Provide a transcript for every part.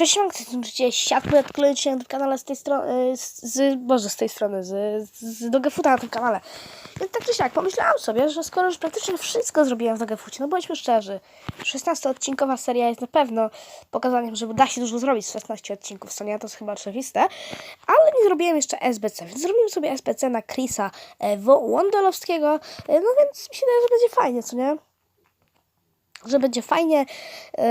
Cześć, mam chcecie siatkę odkleić na kanale z tej strony, z, z, Boże, z tej strony, z, z, Dogefuta na tym kanale. Więc tak czy siak, pomyślałam sobie, że skoro już praktycznie wszystko zrobiłem w Dogefucie, no bądźmy szczerzy, 16-odcinkowa seria jest na pewno pokazaniem, że da się dużo zrobić z 16 odcinków, co nie, to jest chyba oczywiste, ale nie zrobiłem jeszcze SBC, więc zrobiłem sobie SBC na Chrisa e, Wo- Wondolowskiego, e, no więc mi się wydaje, że będzie fajnie, co nie? Że będzie fajnie. Yy,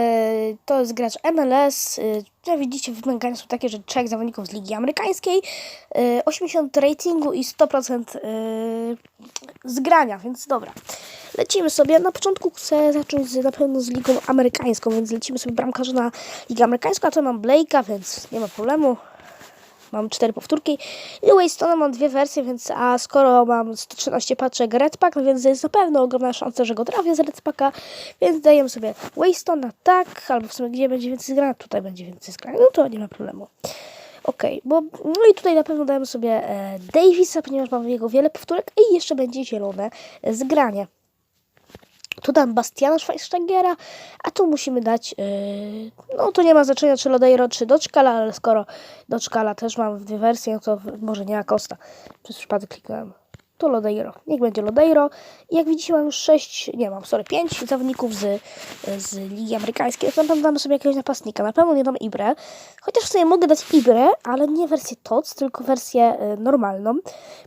To jest gracz MLS. Yy, Jak widzicie, wymagania są takie, że trzech zawodników z Ligi Amerykańskiej, yy, 80 ratingu i 100% yy, zgrania, więc dobra. Lecimy sobie. Na początku chcę zacząć z, na pewno z Ligą Amerykańską, więc lecimy sobie bramkarza na Ligę Amerykańską, a mam Blake'a, więc nie ma problemu. Mam cztery powtórki. I Waystone mam dwie wersje, więc a skoro mam 113 paczek Redpack, no więc jest na pewno ogromna szansa, że go trafię z Redpacka, więc dajemy sobie Waystone tak, albo w sumie gdzie będzie więcej zgrania, tutaj będzie więcej zgrania, no to nie ma problemu. Okej, bo no i tutaj na pewno dajemy sobie e, Davisa, ponieważ mamy jego wiele powtórek i jeszcze będzie zielone zgranie. Tu dam Bastiana Schweinsteigera, a tu musimy dać, yy, no to nie ma znaczenia czy Lodeiro, czy Doczkala, ale skoro Doczkala też mam dwie wersje, no to w- może nie Acosta. Przez przypadek kliknąłem. To Lodeiro. Niech będzie Lodeiro. I jak widzicie mam już sześć, nie mam, sorry, pięć zawodników z, z Ligi Amerykańskiej. Na pewno damy sobie jakiegoś napastnika. Na pewno nie dam Ibre. Chociaż sobie mogę dać Ibre, ale nie wersję TOC, tylko wersję y, normalną.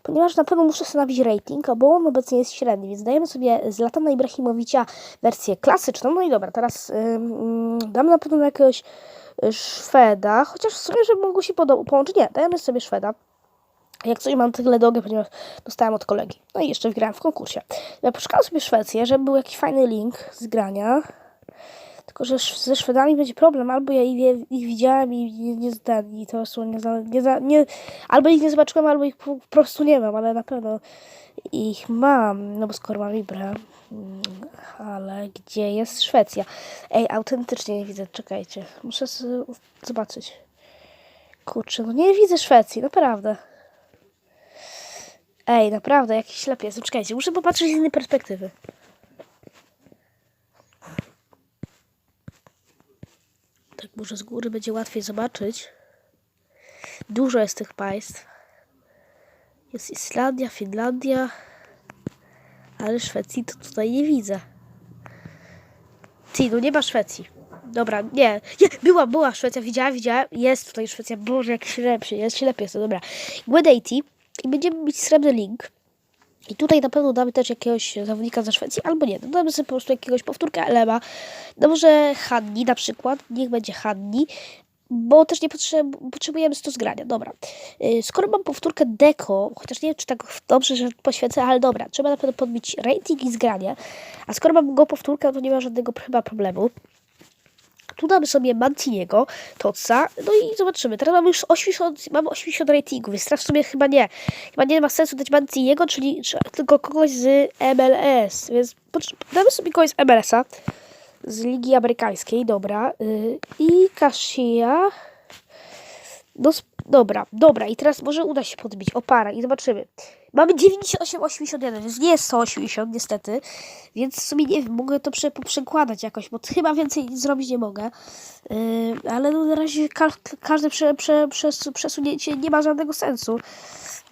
Ponieważ na pewno muszę nabić rating, bo on obecnie jest średni, więc dajemy sobie z Latana Ibrahimowicza wersję klasyczną. No i dobra, teraz ym, damy na pewno jakiegoś y, Szweda, chociaż w sumie, żeby mogło się połączyć. Nie, dajemy sobie Szweda. Jak coś mam tyle dogę, ponieważ dostałem od kolegi. No i jeszcze wygrałem w konkursie. Ja poszukałam sobie Szwecję, żeby był jakiś fajny link z grania. Tylko, że ze Szwedami będzie problem. Albo ja ich, ich widziałem i nie, nie. I to są nie, nie, nie Albo ich nie zobaczyłem, albo ich po, prostu nie mam, ale na pewno ich mam. No bo skoro mam Ibrę. Mm, Ale gdzie jest Szwecja? Ej, autentycznie nie widzę. Czekajcie. Muszę zobaczyć. Kurczę, no nie widzę Szwecji, naprawdę. Ej, naprawdę, jakiś jestem. Czekajcie, muszę popatrzeć z innej perspektywy. Tak może z góry będzie łatwiej zobaczyć. Dużo jest tych państw. Jest Islandia, Finlandia, ale Szwecji to tutaj nie widzę. Ty, no nie ma Szwecji. Dobra, nie. nie była, była Szwecja, widziałem, widziałem. Jest tutaj Szwecja. Boże, jak ślepszy, jest ślepy jest to, dobra. Gwedati i będziemy mieć srebrny link. I tutaj na pewno damy też jakiegoś zawodnika ze Szwecji, albo nie. No damy sobie po prostu jakiegoś powtórka Elema. No może Hanni na przykład. Niech będzie Hanni. Bo też nie potrzeb potrzebujemy 100 zgrania. Dobra. Yy, skoro mam powtórkę Deco, chociaż nie wiem, czy tak dobrze, że poświęcę, ale dobra. Trzeba na pewno podbić rating i zgranie. A skoro mam go powtórkę, to nie ma żadnego chyba problemu. Tu damy sobie Manciniego, Totsa, no i zobaczymy. Teraz mamy już 80, mamy 80 ratingu, więc teraz w sumie chyba nie. Chyba nie ma sensu dać Manciniego, czyli czy, tylko kogoś z MLS, więc damy sobie kogoś z MLS-a, z Ligi Amerykańskiej, dobra. Yy, I Kashia. No, dobra, dobra. I teraz może uda się podbić opara i zobaczymy. Mamy 98,81, więc nie jest 180 niestety. Więc w sumie nie wiem, mogę to prze, przekładać jakoś, bo chyba więcej zrobić nie mogę. Yy, ale no na razie ka każde prze, prze, przes przesunięcie nie ma żadnego sensu.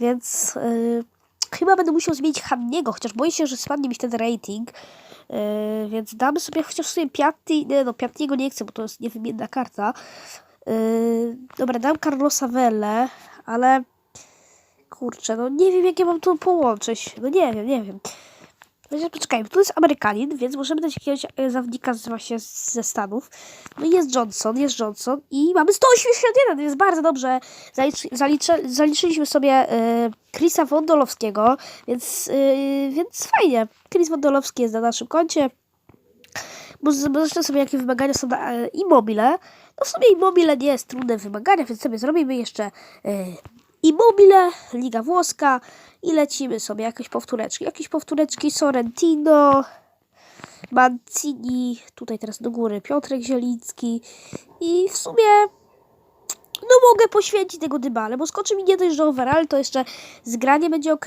Więc yy, chyba będę musiał zmienić Hanniego, chociaż boję się, że spadnie mi ten rating. Yy, więc damy sobie chociaż sobie Piatti, nie no, Piattiego nie chcę, bo to jest niewymienna karta. Yy, dobra, dam Carlosa Vele, ale kurczę, no nie wiem, jak ja mam to połączyć. No nie wiem, nie wiem. Chociaż poczekajmy, tu jest Amerykanin, więc możemy dać jakiegoś e, zawodnika właśnie ze Stanów. No i jest Johnson, jest Johnson i mamy 181, więc bardzo dobrze. Zalicz, zaliczy, zaliczyliśmy sobie e, Chrisa Wondolowskiego, więc, e, więc fajnie. Chris Wondolowski jest na naszym koncie. Bo z- bo Zobaczmy sobie, jakie wymagania są na e, Immobile. No w sumie Immobile nie jest trudne wymagania, więc sobie zrobimy jeszcze e, Immobile, Liga Włoska i lecimy sobie jakieś powtóreczki. Jakieś powtóreczki Sorrentino, Mancini, tutaj teraz do góry Piotrek Zielicki i w sumie no mogę poświęcić tego Dybale, bo skoczy mi nie dość, że overall, to jeszcze zgranie będzie ok.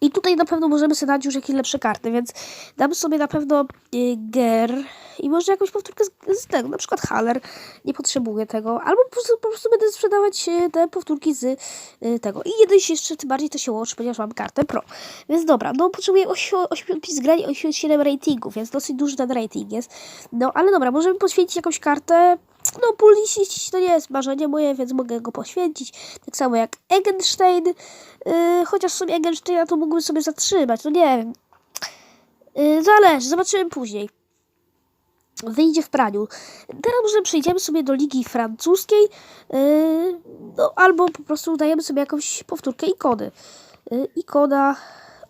I tutaj na pewno możemy sobie dać już jakieś lepsze karty, więc damy sobie na pewno y, Ger i może jakąś powtórkę z, z tego, na przykład Haller, nie potrzebuję tego, albo po prostu, po prostu będę sprzedawać y, te powtórki z y, tego. I jeden się jeszcze tym bardziej to się łączy, ponieważ mam kartę Pro. Więc dobra, no potrzebuję 8, 8 pis grania, 87 ratingów, więc dosyć duży ten rating jest. No ale dobra, możemy poświęcić jakąś kartę, no Pulisic to nie jest marzenie moje, więc mogę go poświęcić. Tak samo jak Egenstein, yy, chociaż w sumie Egensteina to mógłbym sobie zatrzymać, no nie wiem. Yy, zależy, zobaczymy później. Wyjdzie w praniu. Teraz może przejdziemy sobie do Ligi Francuskiej, yy, no albo po prostu dajemy sobie jakąś powtórkę ikony. Yy, ikona,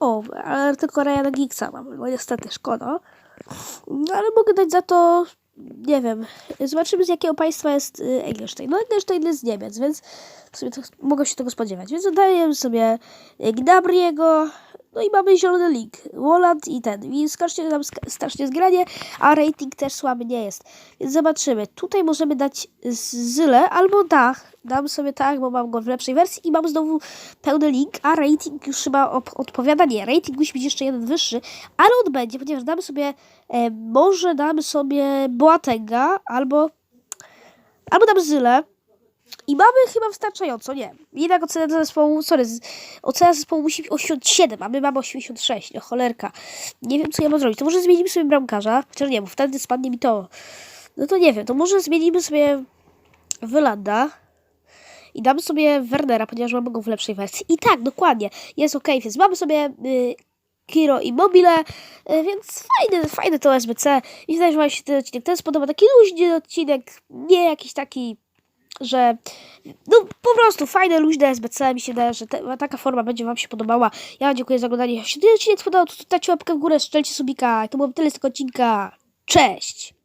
o, ale tylko Ryana Giggsa mam, no niestety szkoda. No ale mogę dać za to, nie wiem, zobaczymy z jakiego państwa jest y, Engelstein. No Engelstein jest z Niemiec, więc w sumie to, mogę się tego spodziewać. Więc dodajemy sobie Gnabriego, no i mamy zielony link, Woland i ten. I skocznie nam strasznie zgranie, a rating też słaby nie jest. Więc zobaczymy. Tutaj możemy dać Zyle albo Dach. Dam sobie tak, bo mam go w lepszej wersji i mam znowu pełny link, a rating już chyba odpowiada. Nie, rating musi być jeszcze jeden wyższy, ale on będzie, ponieważ damy sobie, e, może damy sobie Boatenga albo, albo dam Zyle. I mamy chyba wystarczająco, nie. Jednak ocena zespołu, sorry, ocena zespołu musi być 87, a my mamy 86, no cholerka. Nie wiem, co ja mam zrobić. To może zmienimy sobie bramkarza, chociaż nie, bo wtedy spadnie mi to. No to nie wiem, to może zmienimy sobie Wylanda i damy sobie Wernera, ponieważ mamy go w lepszej wersji. I tak, dokładnie, jest ok, więc mamy sobie y, Kiro i Mobile, y, więc fajny, fajny to SBC. I wydaje, że Wam się ten odcinek ten spodoba. Taki luźny odcinek, nie jakiś taki że no po prostu fajne, luźne SBC, mi się wydaje, że te, taka forma będzie Wam się podobała. Ja dziękuję za oglądanie. Jeśli odcinek spodobał, to dajcie łapkę w górę, strzelcie subika. To było tyle z tego odcinka. Cześć!